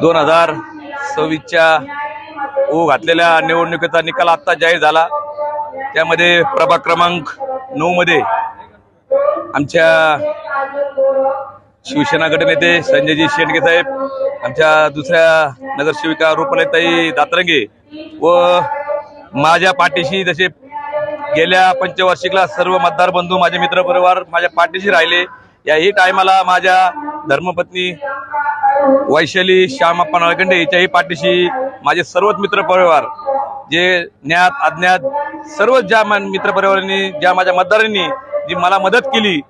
दोन हजार सव्वीसच्या ओ घातलेल्या निवडणुकीचा निकाल आत्ता जाहीर झाला. त्यामध्ये प्रभाग क्रमांक नऊमध्ये आमच्या शिवसेना गटनेते संजयजी शेंडगे साहेब आमच्या दुसऱ्या नगरसेविका रुपालीताई दातरंगे व माझ्या पाठीशी जसे गेल्या पंचवार्षिकला सर्व मतदार बंधू माझे मित्र परिवार माझ्या पाठीशी राहिले. याही टायमाला माझ्या धर्मपत्नी वैशाली श्यामप्पा नाळकंडे याच्याही पाठीशी माझे सर्वच मित्र परिवार जे ज्ञात अज्ञात सर्वच ज्या मित्रपरिवारांनी मित्र परिवारांनी ज्या माझ्या मतदारांनी जी मला मदत केली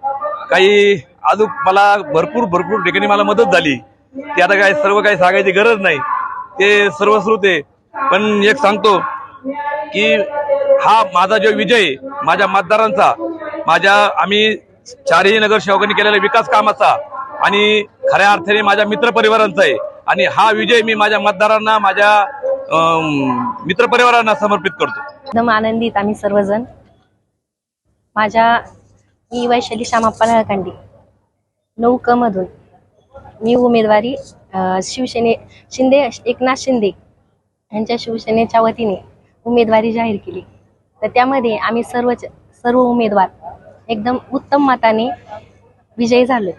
काही अजून मला भरपूर भरपूर ठिकाणी मला मदत झाली. ते आता काय सर्व काही सांगायची गरज नाही. ते सर्वश्रुत आहे. पण एक सांगतो की हा माझा जो विजय माझ्या मतदारांचा माझ्या आम्ही चारही नगरसेवकांनी केलेल्या विकास कामाचा आणि खऱ्या अर्थाने माझ्या मित्रपरिवारांचा आहे. आणि हा विजय मी माझ्या मतदारांना माझ्या मित्र परिवारांना समर्पित करतो. एकदम आनंदित आम्ही सर्वजण. माझ्या मी वैशाली श्यामाप्पा नळकांडी नऊ क मधून मी उमेदवारी शिवसेने शिंदे एकनाथ शिंदे यांच्या शिवसेनेच्या वतीने उमेदवारी जाहीर केली. तर त्यामध्ये आम्ही सर्वच सर्व उमेदवार एकदम उत्तम मताने विजयी झालो.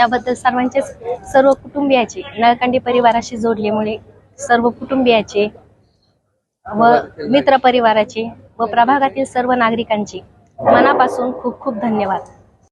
त्याबद्दल सर्वांचेच सर्व कुटुंबियाचे नळकांडी परिवाराशी जोडल्यामुळे सर्व कुटुंबियाचे व मित्र परिवाराचे व प्रभागातील सर्व नागरिकांचे मनापासून खूप खूप धन्यवाद.